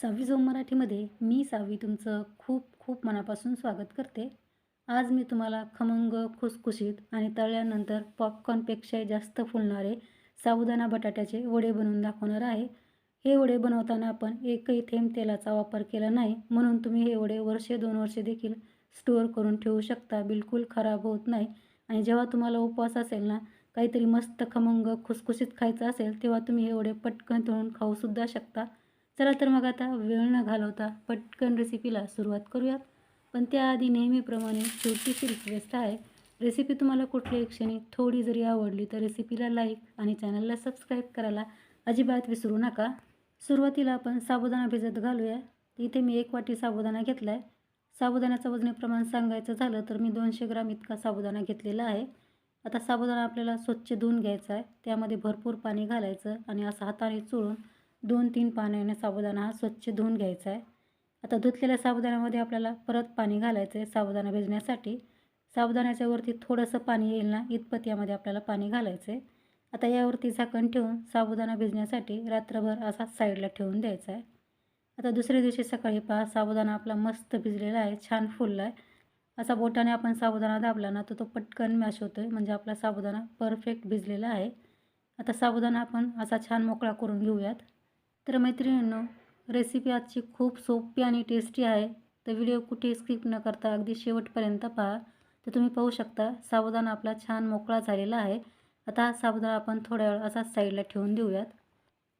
सावी zone मराठीमध्ये मी सावी तुमचं खूप खूप मनापासून स्वागत करते. आज मी तुम्हाला खमंग खुसखुशीत आणि तळल्यानंतर पॉपकॉर्नपेक्षाही जास्त फुलणारे साबुदाणा बटाट्याचे वडे बनवून दाखवणार आहे. हे वडे बनवताना आपण एकही थेंब तेलाचा वापर केला नाही म्हणून तुम्ही हे वडे वर्षे दोन वर्षे देखील स्टोअर करून ठेवू शकता. बिलकुल खराब होत नाही. आणि जेव्हा तुम्हाला उपवास असेल ना काहीतरी मस्त खमंग खुसखुशीत खायचं असेल तेव्हा तुम्ही हे वडे पटकन तळून खाऊसुद्धा शकता. चला तर मग आता वेळ न घालवता पटकन रेसिपीला सुरुवात करूयात. पण त्याआधी नेहमीप्रमाणे छोटीशी रिक्वेस्ट आहे. रेसिपी तुम्हाला कुठल्याही क्षणी थोडी जरी आवडली तर रेसिपीला लाईक आणि चॅनलला सबस्क्राईब करायला अजिबात विसरू नका. सुरुवातीला आपण साबुदाणा भिजत घालूया. इथे मी एक वाटी साबुदाणा घेतला आहे साबुदाण्याचं वजनी प्रमाण सांगायचं झालं तर मी दोनशे ग्राम इतका साबुदाणा घेतलेला आहे. आता साबुदाणा आपल्याला स्वच्छ धुवून घ्यायचा आहे. त्यामध्ये भरपूर पाणी घालायचं आणि असं हाताने चोळून दोन तीन पाण्याने साबुदाणा हा स्वच्छ धुवून घ्यायचा आहे. आता धुतलेल्या साबुदाण्यामध्ये आपल्याला परत पाणी घालायचं आहे साबुदाणा भिजण्यासाठी. साबुदाण्याच्या वरती थोडंसं पाणी येईल ना इतपत यामध्ये आपल्याला पाणी घालायचं आहे. आता यावरती झाकण ठेवून साबुदाणा भिजण्यासाठी रात्रभर असा साईडला ठेवून द्यायचा आहे. आता दुसऱ्या दिवशी सकाळी पहा साबुदाणा आपला मस्त भिजलेला आहे छान फुलला आहे. असा बोटाने आपण साबुदाणा दाबला ना तर तो पटकन मॅश होतो आहे म्हणजे आपला साबुदाणा परफेक्ट भिजलेला आहे. आता साबुदाणा आपण असा छान मोकळा करून घेऊयात. तर मैत्रिणींनो रेसिपी आजची खूप सोपी आणि टेस्टी आहे. तर व्हिडिओ कुठे स्किप न करता अगदी शेवटपर्यंत पहा. तर तुम्ही पाहू शकता साबुदाणा आपला छान मोकळा झालेला आहे. आता हा साबुदाणा आपण थोड्या वेळ असा साईडला ठेवून देऊयात.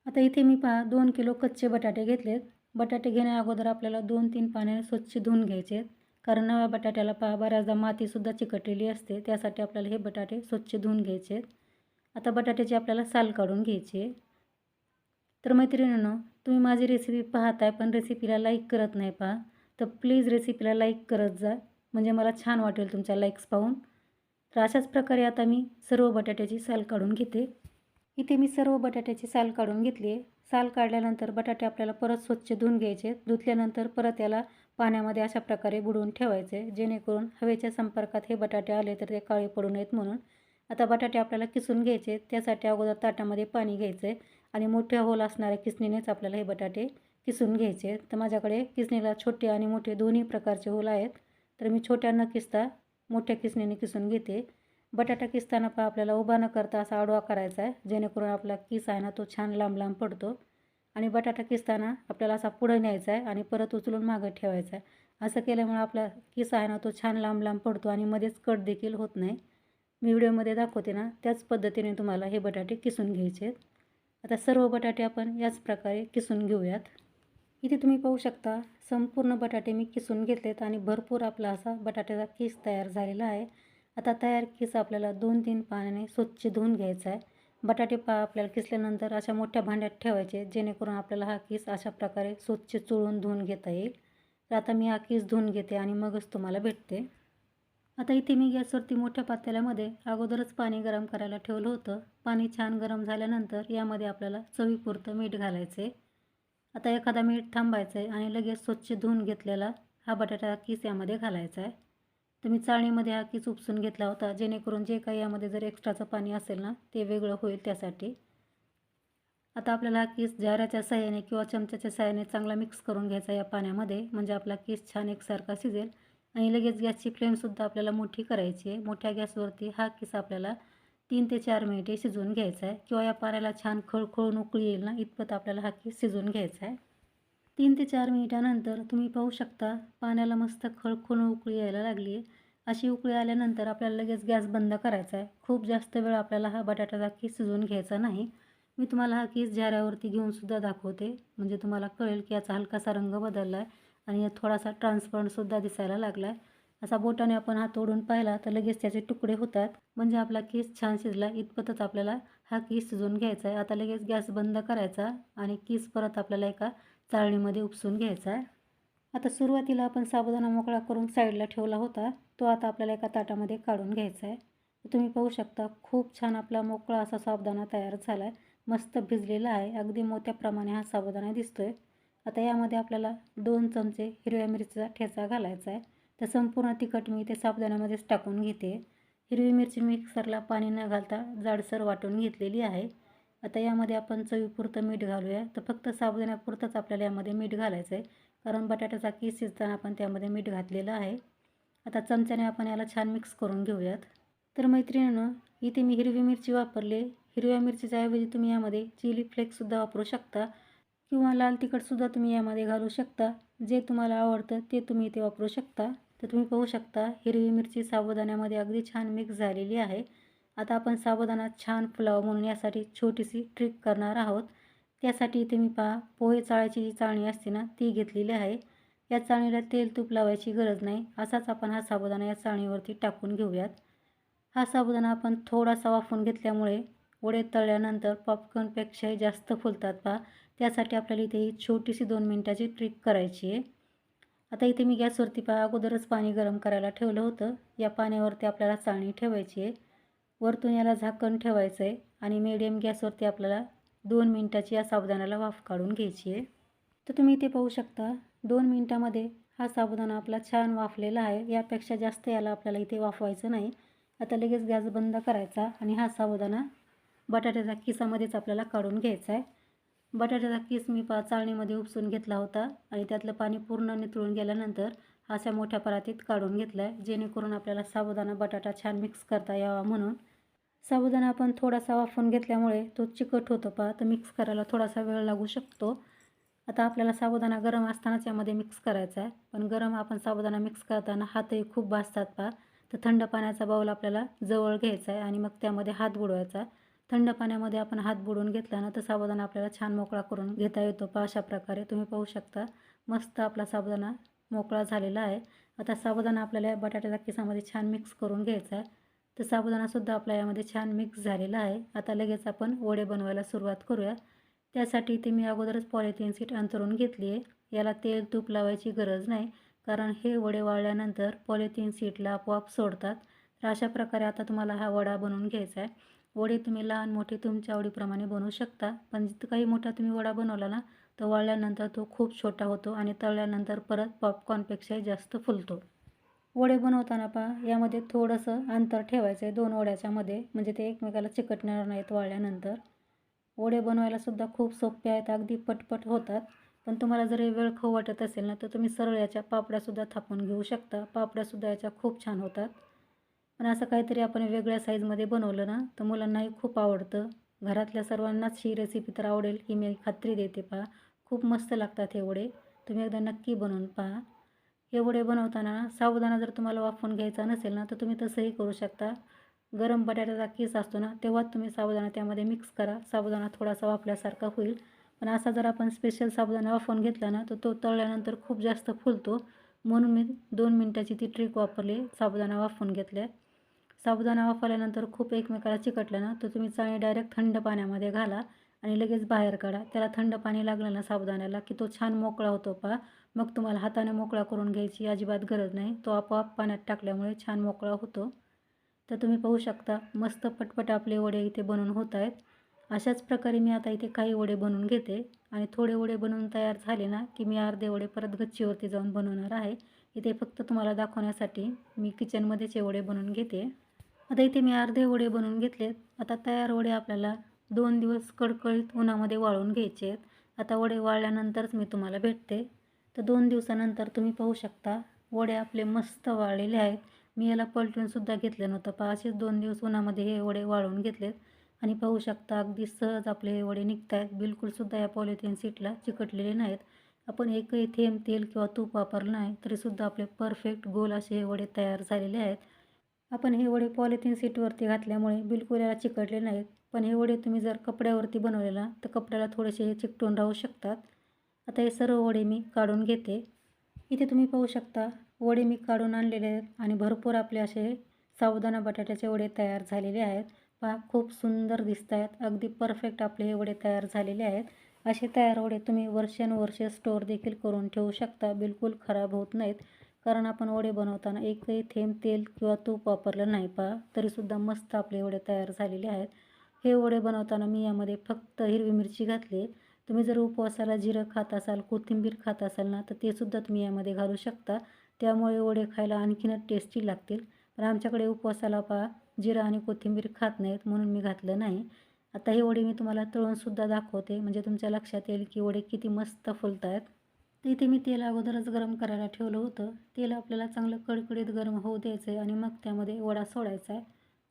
आता इथे मी पहा दोन किलो कच्चे बटाटे घेतलेत. बटाटे घेण्या अगोदर आपल्याला दोन तीन पाण्याने स्वच्छ धुवून घ्यायचे आहेत. कारण नव्या बटाट्याला पहा बऱ्याचदा मातीसुद्धा चिकटलेली असते. त्यासाठी आपल्याला हे बटाटे स्वच्छ धुवून घ्यायचे आहेत. आता बटाट्याची आपल्याला साल काढून घ्यायची आहे. तर मैत्रिणींनो तुम्ही माझी रेसिपी पाहताय पण रेसिपीला लाईक करत नाही पहा. तर प्लीज रेसिपीला लाईक करत जा. म्हणजे मला छान वाटेल तुमच्या लाईक्स पाहून. तर अशाच प्रकारे आता मी सर्व बटाट्याची साल काढून घेते. इथे मी सर्व बटाट्याची साल काढून घेतली आहे. साल काढल्यानंतर बटाटे आपल्याला परत स्वच्छ धुवून घ्यायचे धुतल्यानंतर परत याला पाण्यामध्ये अशा प्रकारे बुडवून ठेवायचे जेणेकरून हवेच्या संपर्कात हे बटाटे आले तर ते काळे पडू नयेत म्हणून. आता बटाटे आपल्याला किसून घ्यायचे त्यासाठी अगोदर ताटामध्ये पाणी घ्यायचं आहे आणि मोठ्या होल असणाऱ्या किसणीनेच आपल्याला हे बटाटे किसून घ्यायचे तर माझ्याकडे किसणीला छोटे आणि मोठे दोन्ही प्रकारचे होल आहेत. तर मी छोट्या न किसता मोठ्या किसणीने किसून घेते. बटाटा किसताना पण आपल्याला उभा न करता असा आडवा करायचा आहे. जेणेकरून आपला किस आहे ना तो छान लांब लांब पडतो. आणि बटाटा किसताना आपल्याला असा पुढं न्यायचा आहे आणि परत उचलून मागं ठेवायचा आहे. असं केल्यामुळे आपला किस आहे ना तो छान लांब लांब पडतो आणि मध्येच कट देखील होत नाही. मी व्हिडिओमध्ये दाखवते ना त्याच पद्धतीने तुम्हाला हे बटाटे किसून घ्यायचे आहेत. आता सर्व बटाटे आपण याच प्रकारे किसून घेऊयात. इथे तुम्ही पाहू शकता संपूर्ण बटाटे मी किसून घेतलेत आणि भरपूर आपला असा बटाट्याचा किस तयार झालेला आहे. आता तयार किस आपल्याला दोन तीन पाण्याने स्वच्छ धुवून घ्यायचा आहे. बटाटे पा आपल्याला किसल्यानंतर अशा मोठ्या भांड्यात ठेवायचे जेणेकरून आपल्याला हा किस अशा प्रकारे स्वच्छ चुळून धुवून घेता येईल. तर आता मी हा किस धुवून घेते आणि मगच तुम्हाला भेटते. आता इथे मी गॅसवरती मोठ्या पातेल्यामध्ये अगोदरच पाणी गरम करायला ठेवलं होतं. पाणी छान गरम झाल्यानंतर यामध्ये आपल्याला चवीपुरतं मीठ घालायचं आहे आता एखादा मीठ थांबायचं आहे आणि लगेच स्वच्छ धुवून घेतलेला हा बटाटा किस यामध्ये घालायचा आहे तर मी चाळणीमध्ये हा किस उपसून घेतला होता जेणेकरून जे काही यामध्ये जर एक्स्ट्राचं पाणी असेल ना ते वेगळं होईल त्यासाठी. आता आपल्याला हा किस जाऱ्याच्या सहाय्याने किंवा चमच्याच्या सहाय्याने चांगला मिक्स करून घ्यायचा या पाण्यामध्ये म्हणजे आपला किस छान एकसारखा शिजेल. आणि लगेच गॅसची फ्लेमसुद्धा आपल्याला मोठी करायची आहे. मोठ्या गॅसवरती हा किस्सा आपल्याला तीन ते चार मिनिटे शिजवून घ्यायचा आहे. किंवा या पाण्याला छान खळखळून उकळी येईल ना इतपत आपल्याला हा किस शिजवून घ्यायचा आहे. तीन ते चार मिनिटानंतर तुम्ही पाहू शकता पाण्याला मस्त खळखळून उकळी यायला लागली आहे. अशी उकळी आल्यानंतर आपल्याला लगेच गॅस बंद करायचा आहे. खूप जास्त वेळ आपल्याला हा बटाट्याचा किस शिजवून घ्यायचा नाही. मी तुम्हाला हा किस झाऱ्यावरती घेऊनसुद्धा दाखवते. म्हणजे तुम्हाला कळेल की याचा हलकासा रंग बदलला आहे. आणि थोडासा ट्रान्सपरंटसुद्धा दिसायला लागला आहे असा बोटाने आपण हा तोडून पाहिला तर लगेच त्याचे तुकडे होतात. म्हणजे आपला केस छान शिजला इतपतच आपल्याला हा केस शिजवून घ्यायचा आहे. आता लगेच गॅस बंद करायचा आणि केस परत आपल्याला एका चाळणीमध्ये उपसून घ्यायचा आहे. आता सुरुवातीला आपण साबुदाणा मोकळा करून साईडला ठेवला होता. तो आता आपल्याला एका ताटामध्ये काढून घ्यायचा आहे. तुम्ही पाहू शकता खूप छान आपला मोकळा असा साबुदाणा तयार झाला आहे मस्त भिजलेला आहे. अगदी मोठ्याप्रमाणे हा साबुदाणा दिसतो आहे आता यामध्ये आपल्याला दोन चमचे हिरव्या मिरचीचा ठेचा घालायचा आहे. तर संपूर्ण तिखट मी ते साबुदाण्यामध्येच टाकून घेते. हिरवी मिरची मिक्सरला पाणी न घालता जाडसर वाटून घेतलेली आहे. आता यामध्ये आपण चवीपुरतं मीठ घालूया. तर फक्त साबुदाण्यापुरतंच आपल्याला यामध्ये मीठ घालायचं आहे. कारण बटाट्याचा कीस शिजताना आपण त्यामध्ये मीठ घातलेलं आहे. आता चमच्याने आपण याला छान मिक्स करून घेऊयात. तर मैत्रिणीनं इथे मी हिरवी मिरची वापरली. हिरव्या मिरचीच्या ऐवजी तुम्ही यामध्ये चिली फ्लेक्ससुद्धा वापरू शकता. किंवा लाल तिखटसुद्धा तुम्ही यामध्ये घालू शकता. जे तुम्हाला आवडतं ते तुम्ही इथे वापरू शकता. तर तुम्ही पाहू शकता हिरवी मिरची साबुदाण्यामध्ये अगदी छान मिक्स झालेली आहे. आता आपण साबुदाणा छान फुलावं म्हणून यासाठी छोटीशी ट्रिक करणार आहोत. त्यासाठी इथे मी पहा पोहे चाळायची जी चाळणी असते ना ती घेतलेली आहे. या चाळणीला तेल तूप लावायची गरज नाही. असाच आपण हा साबुदाणा या चाळणीवरती टाकून घेऊयात. हा साबुदाणा आपण थोडासा वाफून घेतल्यामुळे वडे तळल्यानंतर पॉपकॉर्नपेक्षाही जास्त फुलतात पहा. त्यासाठी आपल्याला इथे ही छोटीशी दोन मिनटाची ट्रिक करायची आहे. आता इथे मी गॅसवरती पहा अगोदरच पाणी गरम करायला ठेवलं होतं. या पाण्यावरती आपल्याला चाळणी ठेवायची आहे. वरतून याला झाकण ठेवायचं आहे आणि मिडियम गॅसवरती आपल्याला दोन मिनटाची या साबुदाण्याला वाफ काढून घ्यायची आहे. तर तुम्ही इथे पाहू शकता दोन मिनटामध्ये हा साबुदाणा आपला छान वाफलेला आहे. यापेक्षा जास्त याला आपल्याला इथे वाफवायचं नाही. आता लगेच गॅस बंद करायचा आणि हा साबुदाणा बटाट्याच्या किसामध्येच आपल्याला काढून घ्यायचा आहे. बटाट्याचा किस मी पा चाळणीमध्ये उपसून घेतला होता आणि त्यातलं पाणी पूर्ण नितळून गेल्यानंतर अशा मोठ्या परातीत काढून घेतला आहे जेणेकरून आपल्याला साबुदाणा बटाटा छान मिक्स करता यावा म्हणून. साबुदाणा आपण थोडासा वाफून घेतल्यामुळे तो चिकट होतो पा तर मिक्स करायला थोडासा वेळ लागू शकतो. आता आपल्याला साबुदाणा गरम असतानाच यामध्ये मिक्स करायचा आहे पण गरम आपण साबुदाणा मिक्स करताना हातही खूप भाजतात पा तर थंड पाण्याचा बाऊल आपल्याला जवळ घ्यायचा आहे आणि मग त्यामध्ये हात बुडवायचा थंड पाण्यामध्ये आपण हात बुडवून घेतला ना तर साबुदाणा आपल्याला छान मोकळा करून घेता येतो पा अशा प्रकारे तुम्ही पाहू शकता. मस्त आपला साबुदाणा मोकळा झालेला आहे. आता साबुदाणा आपल्याला बटाट्याच्या किसामध्ये छान मिक्स करून घ्यायचा आहे. तर साबुदाणासुद्धा आपल्या यामध्ये छान मिक्स झालेला आहे. आता लगेच आपण वडे बनवायला सुरुवात करूया. त्यासाठी इथे मी अगोदरच पॉलिथिन सीट अंतरून घेतली आहे. याला तेल तूप लावायची गरज नाही. कारण हे वडे वाळल्यानंतर पॉलिथिन सीटला आपोआप सोडतात. तर अशा प्रकारे आता तुम्हाला हा वडा बनवून घ्यायचा आहे. वडे तुम्ही लहान मोठे तुमच्या आवडीप्रमाणे बनवू शकता. पण जिथं काही मोठा तुम्ही वडा बनवला ना तर वाळल्यानंतर तो खूप छोटा होतो आणि तळल्यानंतर परत पॉपकॉर्नपेक्षाही जास्त फुलतो. वडे बनवताना पहा यामध्ये थोडंसं अंतर ठेवायचं आहे दोन वड्याच्यामध्ये म्हणजे ते एकमेकाला चिकटणार नाहीत वाळल्यानंतर. वडे बनवायलासुद्धा खूप सोपे आहेत अगदी पटपट होतात. पण तुम्हाला जर हे वेळ खाऊ वाटत असेल ना तर तुम्ही सरळ याच्या पापड्यासुद्धा थापून घेऊ शकता. पापड्यासुद्धा याच्या खूप छान होतात. पण असं काहीतरी आपण वेगळ्या साईजमध्ये बनवलं ना तर मुलांनाही खूप आवडतं. घरातल्या सर्वांनाच ही रेसिपी तर आवडेल ही मी खात्री देते पहा. खूप मस्त लागतात हे वडे तुम्ही एकदा नक्की बनवून पहा. हे वडे बनवताना साबुदाणा जर तुम्हाला वाफवून घ्यायचा नसेल ना तर तुम्ही तसंही करू शकता. गरम बटाट्याचा केस असतो ना तेव्हाच तुम्ही साबुदाणा त्यामध्ये मिक्स करा. साबुदाणा थोडासा वाफल्यासारखा होईल. पण असा जर आपण स्पेशल साबुदाणा वाफवून घेतला ना तर तो तळल्यानंतर खूप जास्त फुलतो. म्हणून मी दोन मिनटाची ती ट्रिक वापरली साबुदाणा वाफवून घेतल्या. साबुदाणा वापरल्यानंतर खूप एकमेकाला चिकटलं ना तर तुम्ही चणे डायरेक्ट थंड पाण्यामध्ये घाला आणि लगेच बाहेर काढा. त्याला थंड पाणी लागलं ना साबुदाण्याला की तो छान मोकळा होतो पा मग तुम्हाला हाताने मोकळा करून घ्यायची अजिबात गरज नाही. तो आपोआप पाण्यात टाकल्यामुळे छान मोकळा होतो. तर तुम्ही पाहू शकता मस्त पटपट आपले वडे इथे बनवून होत आहेत. अशाच प्रकारे मी आता इथे काही वडे बनवून घेते. आणि थोडे वडे बनवून तयार झाले ना की मी अर्धे वडे परत गच्चीवरती जाऊन बनवणार आहे. इथे फक्त तुम्हाला दाखवण्यासाठी मी किचनमध्येच वडे बनवून घेते. आता इथे मी अर्धे वडे बनवून घेतलेत. आता तयार वडे आपल्याला दोन दिवस कडकडीत उन्हामध्ये वाळून घ्यायचे आहेत. आता वडे वाळल्यानंतरच मी तुम्हाला भेटते. तर दोन दिवसानंतर तुम्ही पाहू शकता वडे आपले मस्त वाळलेले आहेत. मी याला पलटूनसुद्धा घेतलं नव्हतं पहा असेच दोन दिवस उन्हामध्ये हे वडे वाळून घेतलेत. आणि पाहू शकता अगदी सहज आपले हे वडे निघत आहेत. बिलकुलसुद्धा या पॉलिथिन सीटला चिकटलेले नाहीत. आपण एकही थेंब तेल किंवा तूप वापरलं नाही तरीसुद्धा आपले परफेक्ट गोल असे हे वडे तयार झालेले आहेत. आपण हे वडे पॉलिथिन सीटवरती घातल्यामुळे बिलकुल याला चिकटले नाहीत. पण हे वडे तुम्ही जर कपड्यावरती बनवलेला तर कपड्याला थोडेसे हे चिकटून राहू शकतात. आता हे सर्व वडे मी काढून घेते. इथे तुम्ही पाहू शकता वडे मी काढून आणलेले आहेत आणि भरपूर आपले असे सावदाना बटाट्याचे वडे तयार झालेले आहेत. पहा खूप सुंदर दिसत आहेत. अगदी परफेक्ट आपले हे वडे तयार झालेले आहेत. असे तयार वडे तुम्ही वर्षानुवर्षे स्टोअर देखील करून ठेवू शकता. बिलकुल खराब होत नाहीत. कारण आपण वडे बनवताना एकही थेंब तेल किंवा तूप वापरलं नाही पहा तरीसुद्धा मस्त आपले वडे तयार झालेले आहेत. हे वडे बनवताना मी यामध्ये फक्त हिरवी मिरची घातली तुम्ही जर उपवासाला जिरं खात असाल कोथिंबीर खात असाल ना तर ते सुद्धा तुम्ही यामध्ये घालू शकता. त्यामुळे वडे खायला आणखीनच टेस्टी लागतील. पण आमच्याकडे उपवासाला पहा जिरं आणि कोथिंबीर खात नाहीत म्हणून मी घातलं नाही. आता हे वडे मी तुम्हाला तळूनसुद्धा दाखवते. म्हणजे तुमच्या लक्षात येईल की वडे किती मस्त फुलत आहेत तर इथे मी तेल अगोदरच गरम करायला ठेवलं होतं. तेल आपल्याला चांगलं कडकडीत गरम होऊ द्यायचं आहे आणि मग त्यामध्ये वडा सोडायचा आहे.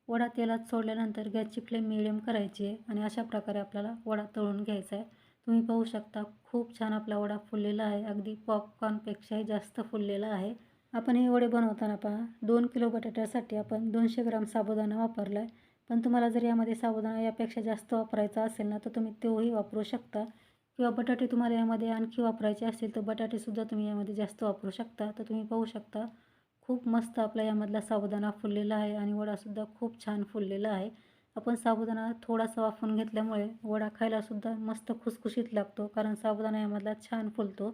वडा तेलात सोडल्यानंतर गॅसची फ्लेम मिडियम करायची आहे आणि अशा प्रकारे आपल्याला वडा तळून घ्यायचा आहे. तुम्ही पाहू शकता खूप छान आपला वडा फुललेला आहे. अगदी पॉपकॉर्नपेक्षाही जास्त फुललेला आहे. आपण हे वडे बनवताना पहा. दोन किलो बटाट्यासाठी आपण दोनशे ग्राम साबुदाणा वापरला आहे पण तुम्हाला जर यामध्ये साबुदाणा यापेक्षा जास्त वापरायचा असेल ना तर तुम्ही तोही वापरू शकता. किंवा बटाटे तुम्हाला यामध्ये आणखी वापरायचे असतील तर बटाटेसुद्धा तुम्ही यामध्ये जास्त वापरू शकता. तर तुम्ही पाहू शकता खूप मस्त आपला यामधला साबुदाणा फुललेला आहे आणि वडासुद्धा खूप छान फुललेला आहे. आपण साबुदाणा थोडासा वाफवून घेतल्यामुळे वडा खायलासुद्धा मस्त खुसखुशीत लागतो कारण साबुदाणा यामधला छान फुलतो.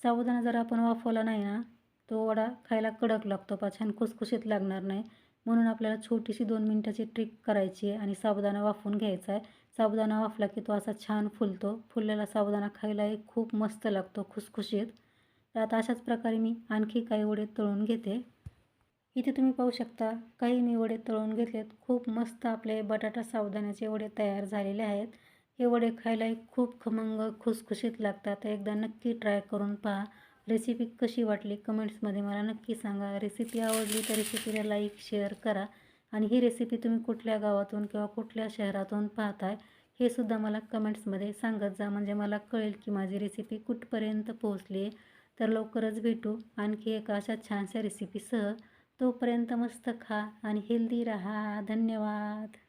साबुदाणा जर आपण वाफवला नाही ना तो वडा खायला कडक लागतो पा छान खुसखुशीत लागणार नाही. म्हणून आपल्याला छोटीशी दोन मिनटाची ट्रिक करायची आहे आणि साबुदाणा वाफवून घ्यायचा आहे. साबुदाणा वाफला की तो असा छान फुलतो. फुललेला साबुदाणा खायलाही खूप मस्त लागतो खुसखुशीत. तर आता अशाच प्रकारे मी आणखी काही वडे तळून घेते. इथे तुम्ही पाहू शकता काही मी वडे तळून घेतलेत. खूप मस्त आपले बटाटा साबुदाण्याचे वडे तयार झालेले आहेत. हे वडे खायलाही खूप खमंग खुसखुशीत लागतात. एकदा नक्की ट्राय करून पहा. रेसिपी कशी वाटली? कमेंट्समध्ये मला नक्की सांगा. रेसिपी आवडली तर रेसिपीला लाईक शेअर करा. आणि ही रेसिपी तुम्ही कुठल्या गावातून किंवा कुठल्या शहरातून पाहताय हे सुद्धा मला कमेंट्समध्ये सांगत जा. म्हणजे मला कळेल की माझी रेसिपी कुठपर्यंत पोहोचली आहे. तर लवकरच भेटू. आणखी एका अशा छानशा रेसिपीसह तोपर्यंत मस्त खा आणि हेल्दी राहा. धन्यवाद.